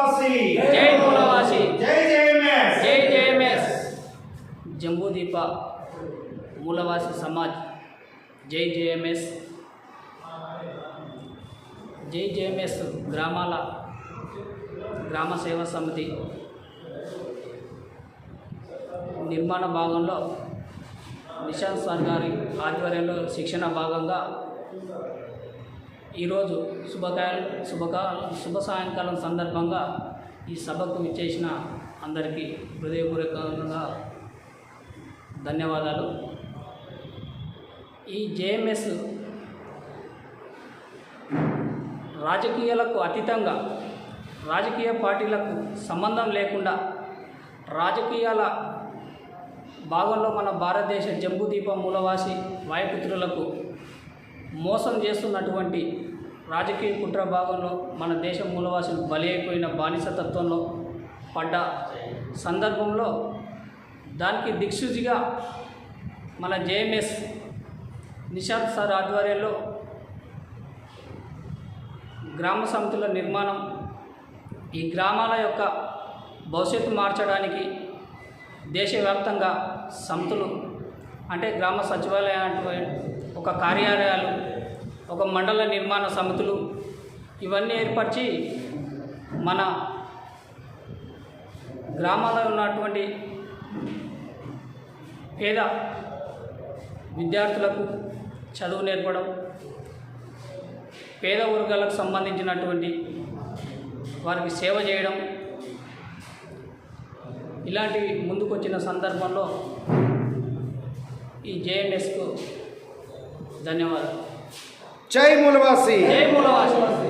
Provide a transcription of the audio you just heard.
మూలవాసి జై మూలవాసి జై జయమేస్ జై జేఎంఎస్. జంబూదీప మూలవాసి సమాజ్. జై జేఎంఎస్. జై జేఎంఎస్ గ్రామాల గ్రామ సేవా సమితి నిర్మాణ భాగంలో నిశాంత్ సార్ గారి ఆధ్వర్యంలో శిక్షణ భాగంగా ఈరోజు శుభకాయ శుభకాల శుభ సాయంకాలం సందర్భంగా ఈ సభకు విచ్చేసిన అందరికీ హృదయపూర్వకంగా ధన్యవాదాలు. ఈ జేఎంఎస్ రాజకీయాలకు అతీతంగా రాజకీయ పార్టీలకు సంబంధం లేకుండా రాజకీయాల భాగంలో మన భారతదేశ జంబుదీప మూలవాసి వాయుపుత్రులకు మోసం చేస్తున్నటువంటి రాజకీయ కుట్ర భాగంలో మన దేశ మూలవాసులు బలి అయిపోయిన బానిసతత్వంలో పడ్డ సందర్భంలో దానికి దిక్సూచిగా మన జేఎంఎస్ నిషాద్ సార్ ఆధ్వర్యంలో గ్రామ సమితుల నిర్మాణం ఈ గ్రామాల యొక్క భవిష్యత్తు మార్చడానికి దేశవ్యాప్తంగా సమితులు అంటే గ్రామ సచివాలయం ఒక కార్యాలయాలు ఒక మండల నిర్మాణ సమితులు ఇవన్నీ ఏర్పరిచి మన గ్రామాల్లో ఉన్నటువంటి పేద విద్యార్థులకు చదువు నేర్పడం పేద వర్గాలకు సంబంధించినటువంటి వారికి సేవ చేయడం ఇలాంటివి ముందుకొచ్చిన సందర్భంలో ఈ జేఎన్ఎస్కు ధన్యవాదాలు జై మూలవాసి జై మూలవాసి